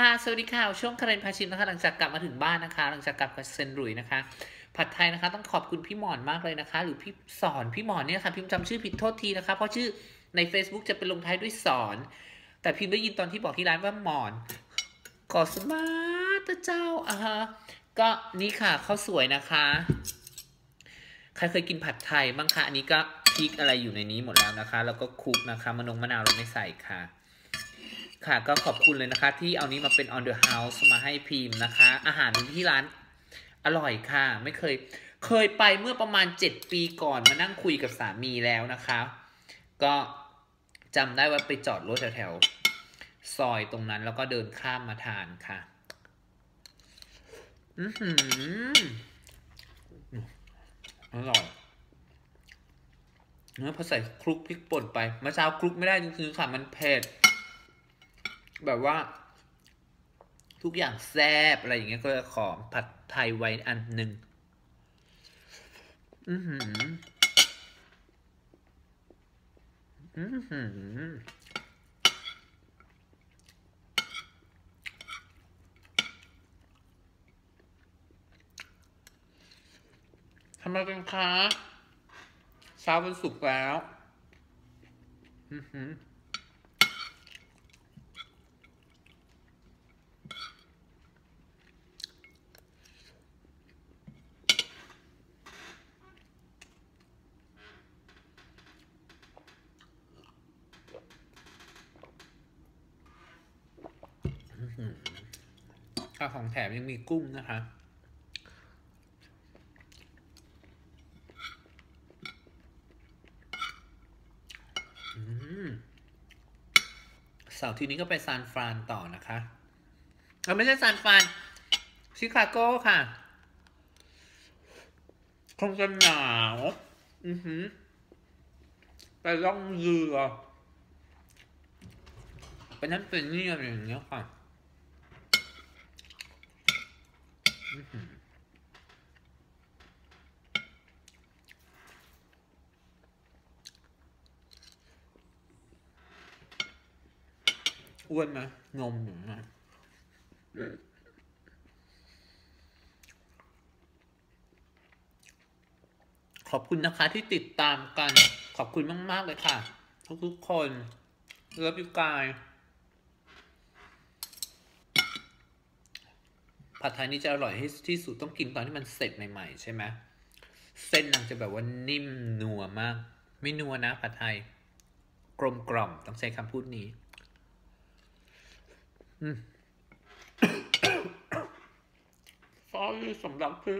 ค่ะ สวัสดีค่ะ ช่วงคาเรนพาชิมนะคะ หลังจากกลับมาถึงบ้านนะคะ หลังจากกลับกับเซนหลุยนะคะ ผัดไทยนะคะ ต้องขอบคุณพี่หมอนมากเลยนะคะ หรือพี่สอนพี่หมอนเนี่ยค่ะ พิมพ์จำชื่อผิดโทษทีนะคะ เพราะชื่อใน Facebook จะเป็นลงท้ายด้วยสอน แต่พิมพ์ได้ยินตอนที่บอกที่ร้านว่าหมอนกอสมาตเจ้าอะฮะ ก็นี่ค่ะข้าวสวยนะคะ ใครเคยกินผัดไทยบ้างคะ อันนี้ก็พริกอะไรอยู่ในนี้หมดแล้วนะคะ แล้วก็คลุกนะคะมะนงมะนาวเราไม่ใส่ค่ะ ค่ะก็ขอบคุณเลยนะคะ ที่เอานี้มาเป็น on the house มาให้พิมพ์นะคะ อาหารที่ร้านอร่อยค่ะ ไม่เคย เคยไปเมื่อประมาณ 7 ปีก่อนมานั่งคุยกับสามีแล้วนะคะ ก็จำได้ว่าไปจอดรถแถวๆซอยตรงนั้นแล้วก็เดินข้ามมาทานค่ะ อืออร่อยเนื้อพอใส่คลุกพริกป่นไปเมื่อเช้าคลุกไม่ได้จริงๆค่ะมันเผ็ด แบบว่า ทุกอย่างแซ่บอะไรอย่างเงี้ยก็ขอผัดไทยไว้อันหนึ่งอือหืออือหือทำไมกันคะเช้าวันศุกร์แล้ว อือหือ ข้าของแถมยังมีกุ้งนะคะ เสาร์ทีนี้ก็ไปซานฟรานต่อนะคะเออไม่ใช่ซานฟราน ชิคาโก้ค่ะ คงจะหนาว อือหือไปล่องเรือไปนั่นเป็นนี่อะไรอย่างเงี้ยค่ะ อ้วนไหมนมหนูนะขอบคุณนะคะที่ติดตามกัน ขอบคุณมาก ๆ เลยค่ะ ทุก ๆ คนเลิฟยูกาย ผัดไทยนี่จะอร่อยที่สุดต้องกินตอนที่มันเสร็จใหม่ๆใช่ไหมเส้นนางจะแบบว่านิ่มนัวมาก ไม่นัวนะผัดไทย กลมกล่อมต้องใช้คำพูดนี้อืมซอสสำหรับคือ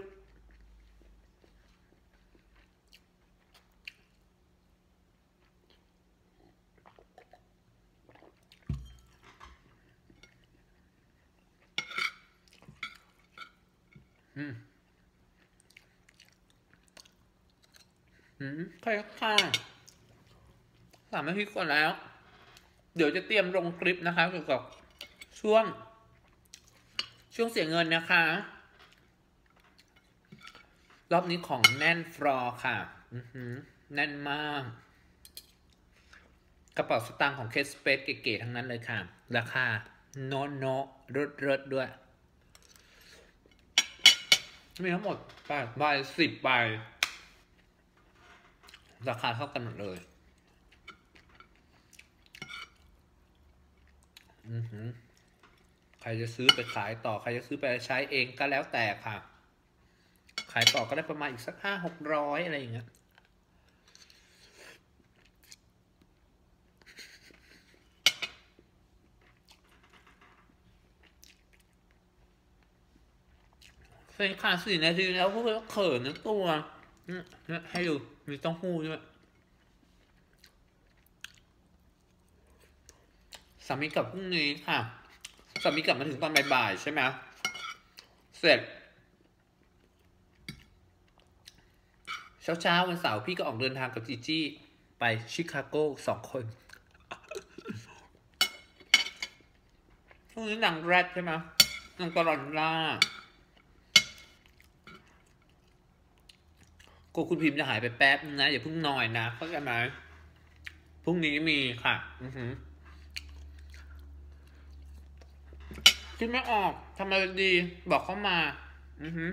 อืมใครค่ะสามนาทีก่อนแล้ว เดี๋ยวจะเตรียมลงคลิปนะคะเกี่ยวกับช่วง ช่วงเสียเงินนะคะ รอบนี้ของแน่นฟลอค่ะ อือหือแน่นมาก กระเป๋าสตางค์ของเคสเปซเก๋ๆทั้งนั้นเลยค่ะ ราคา โนโนรดรดๆด้วย มีทั้งหมดแปดใบสิบใบราคาเท่ากันหมดเลย อือหือ ใครจะซื้อไปขายต่อ ใครจะซื้อไปใช้เองก็แล้วแต่ค่ะ ขายต่อก็ได้ประมาณอีกสักห้าหกร้อยอะไรอย่างเงี้ย เส้นขาดสี่นาทีแล้วพวกเราเขินนึกตัวนี่ให้ดูมีต้องหู้ด้วยสามีกลับพรุ่งนี้ค่ะสามีกลับมาถึงตอนบ่ายๆใช่ไหมเสร็จ เช้าๆวันเสาร์พี่ก็ออกเดินทางกับจีจี้ไปชิคาโกสองคนพรุ่งนี้นางแรดใช่ไหมนางกรอนล่า กลัวคุณพิมพ์จะหายไปแป๊บนะอย่าเพิ่งนอยนะเข้าใจไหมพรุ่งนี้มีค่ะ อือหือคิดไม่ออกทำอะไรดี บอกเข้ามา อือฮึ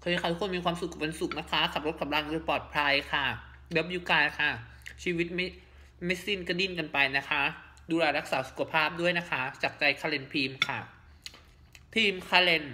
เคยใครทุกคนมีความสุขกับวันศุกร์นะคะ ขับรถขับรางโดยปลอดภัยค่ะเดิบยูกายค่ะ ชีวิตไม่ไม่สิ้นกระดิ้นกันไปนะคะ ดูแลรักษาสุขภาพด้วยนะคะ จากใจคาเลนพีมค่ะ ทีมคาเลน